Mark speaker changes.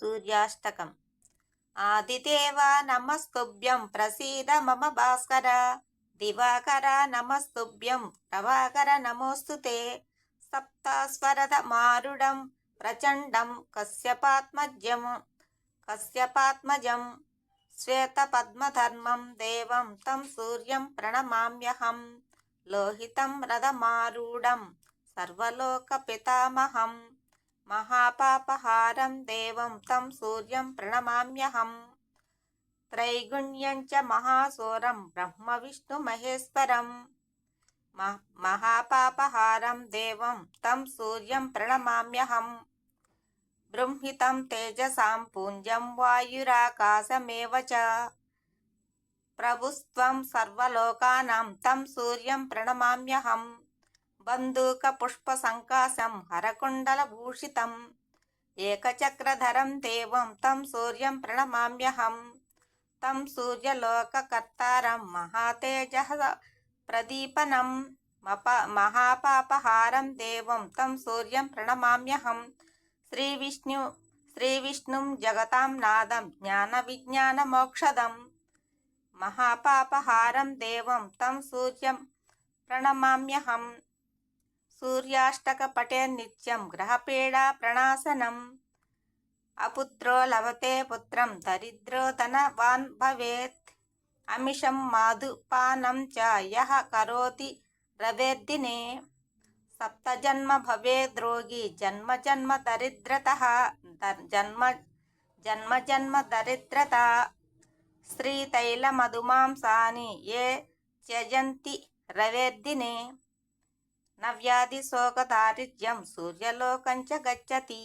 Speaker 1: సూర్యాష్టకం. ఆదిదేవా నమస్తుభ్యం ప్రసీద మమ భాస్కర. దివాకర నమస్తుభ్యం ప్రభాకర నమోస్తుతే. సప్తాస్వరద మారుడం ప్రచండం కశ్యపాత్మజ్యం కశ్యపాత్మజం. శ్వేతపద్మధర్మం దేవం తం సూర్యం ప్రణమామ్యహం. లోహితం రథమారూఢం సర్వలోక పితామహం సర్వలోకపితామహం మహాపాపహారం దేవం తం సూర్యం ప్రణమామ్యహం. త్రైగుణ్యం చ మహాసూరం బ్రహ్మ విష్ణు మహేశ్వరం. మ- మహాపాపహారం దేవం తం సూర్యం ప్రణమామ్యహం. బృంహితం తేజసాం పుంజం వాయురాకాశమేవ చ. ప్రభుస్త్వం సర్వలోకానాం తం పుష్ప సంకాశం హరకుండల భూషితం ఏకచక్రధరం దేవం తం సూర్యం ప్రణమామ్యహం. తం సూర్యలోకకర్తారం మహాతేజ ప్రదీపనం. మప మహాపాపహారం దేవం తం సూర్యం ప్రణమామ్యహం. శ్రీవిష్ణు శ్రీవిష్ణుం జగతాం నాదం జ్ఞాన విజ్ఞాన మోక్షదం మహాపాపహారం దేవం తం సూర్యం ప్రణమామ్యహం. సూర్యాష్టక పటే నిత్యం గ్రహపీడా ప్రణాశనం అపుత్రో లభతే పుత్రం దరిద్రో ధనవాన్ భవేత్. అమిషం మాధుపానం చ యః కరోతి రవేర్దినే సప్తజన్మ భవేద్రోగి జన్మ జన్మ దరిద్రత జన్మ జన్మ జన్మ దరిద్రత. శ్రీతైలమధుమాంసాని ఏ త్యజంతి రవేర్దినే నవ్యాధి శోకదారిద్ర్యం సూర్యలోకంచ గచ్చతి.